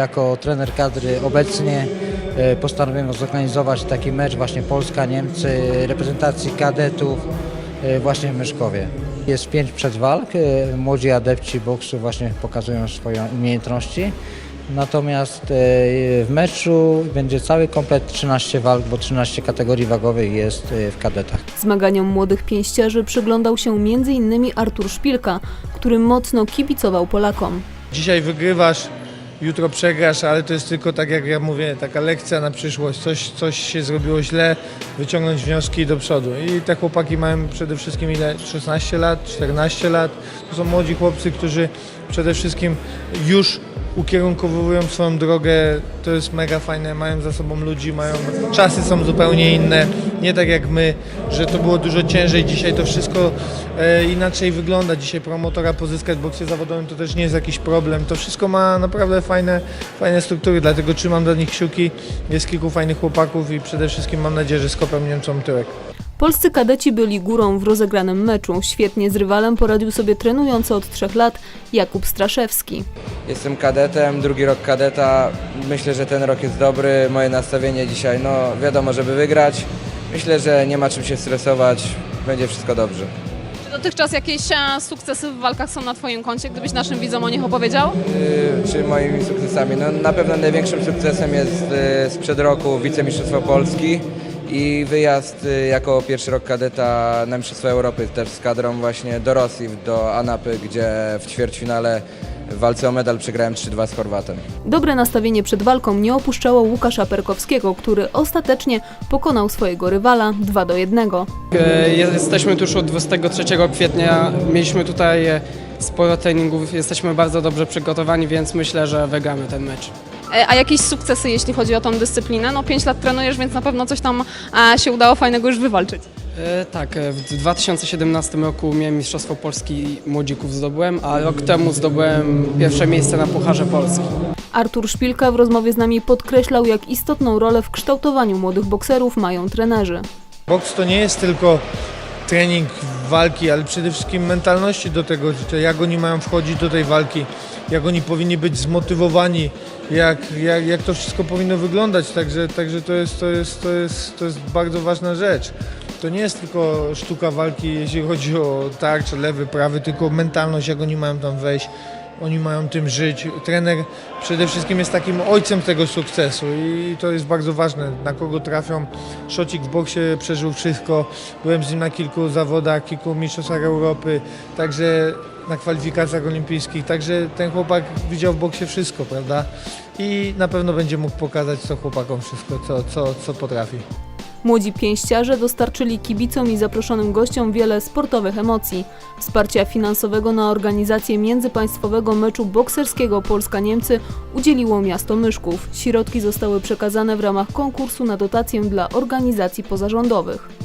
Jako trener kadry obecnie e, postanowiłem zorganizować taki mecz właśnie Polska-Niemcy reprezentacji kadetów e, właśnie w Myszkowie. Jest pięć przedwalk, e, młodzi adepci boksu właśnie pokazują swoje umiejętności. Natomiast w meczu będzie cały komplet 13 walk, bo 13 kategorii wagowych jest w kadetach. Zmaganiom młodych pięściarzy przyglądał się m.in. Artur Szpilka, który mocno kibicował Polakom. Dzisiaj wygrywasz, jutro przegrasz, ale to jest tylko tak jak ja mówię, taka lekcja na przyszłość. Coś, coś się zrobiło źle, wyciągnąć wnioski do przodu. I te chłopaki mają przede wszystkim ile? 16 lat, 14 lat. To są młodzi chłopcy, którzy przede wszystkim już ukierunkowują swoją drogę. To jest mega fajne, mają za sobą ludzi, mają czasy są zupełnie inne. Nie tak jak my, że to było dużo ciężej. Dzisiaj to wszystko e, inaczej wygląda. Dzisiaj promotora pozyskać w boksie zawodowym to też nie jest jakiś problem. To wszystko ma naprawdę fajne, fajne struktury, dlatego trzymam dla nich kciuki. Jest kilku fajnych chłopaków i przede wszystkim mam nadzieję, że skopem Niemcom tyłek. Polscy kadeci byli górą w rozegranym meczu. Świetnie z rywalem poradził sobie trenujący od trzech lat Jakub Straszewski. Jestem kadetem, drugi rok kadeta. Myślę, że ten rok jest dobry. Moje nastawienie dzisiaj, no wiadomo, żeby wygrać. Myślę, że nie ma czym się stresować. Będzie wszystko dobrze. Czy dotychczas jakieś e, sukcesy w walkach są na Twoim koncie? Gdybyś naszym widzom o nich opowiedział? Yy, czy moimi sukcesami? No, na pewno największym sukcesem jest yy, sprzed roku wicemistrzostwo Polski i wyjazd yy, jako pierwszy rok kadeta na Mistrzostwa Europy też z kadrą właśnie do Rosji, do Anapy, gdzie w ćwierćfinale w walce o medal przegrałem 3-2 z Chorwatem. Dobre nastawienie przed walką nie opuszczało Łukasza Perkowskiego, który ostatecznie pokonał swojego rywala 2 do 1. E, Jesteśmy tu już od 23 kwietnia. Mieliśmy tutaj sporo treningów. Jesteśmy bardzo dobrze przygotowani, więc myślę, że wygramy ten mecz. E, A jakieś sukcesy, jeśli chodzi o tą dyscyplinę? No 5 lat trenujesz, więc na pewno coś tam e, się udało fajnego już wywalczyć. E, Tak, w 2017 roku miałem Mistrzostwo Polski Młodzików zdobyłem, a rok temu zdobyłem pierwsze miejsce na Pucharze Polski. Artur Szpilka w rozmowie z nami podkreślał, jak istotną rolę w kształtowaniu młodych bokserów mają trenerzy. Boks to nie jest tylko trening walki, ale przede wszystkim mentalności do tego, jak oni mają wchodzić do tej walki, jak oni powinni być zmotywowani, jak, jak, jak to wszystko powinno wyglądać. Także, także to, jest, to, jest, to, jest, to jest bardzo ważna rzecz. To nie jest tylko sztuka walki, jeśli chodzi o tarcz, lewy, prawy, tylko mentalność, jak oni mają tam wejść. Oni mają tym żyć. Trener przede wszystkim jest takim ojcem tego sukcesu i to jest bardzo ważne, na kogo trafią. Szocik w boksie przeżył wszystko. Byłem z nim na kilku zawodach, kilku mistrzostwach Europy, także na kwalifikacjach olimpijskich. Także ten chłopak widział w boksie wszystko, prawda? I na pewno będzie mógł pokazać co chłopakom wszystko, co, co, co potrafi. Młodzi pięściarze dostarczyli kibicom i zaproszonym gościom wiele sportowych emocji. Wsparcia finansowego na organizację międzypaństwowego meczu bokserskiego Polska-Niemcy udzieliło miasto Myszków. Środki zostały przekazane w ramach konkursu na dotację dla organizacji pozarządowych.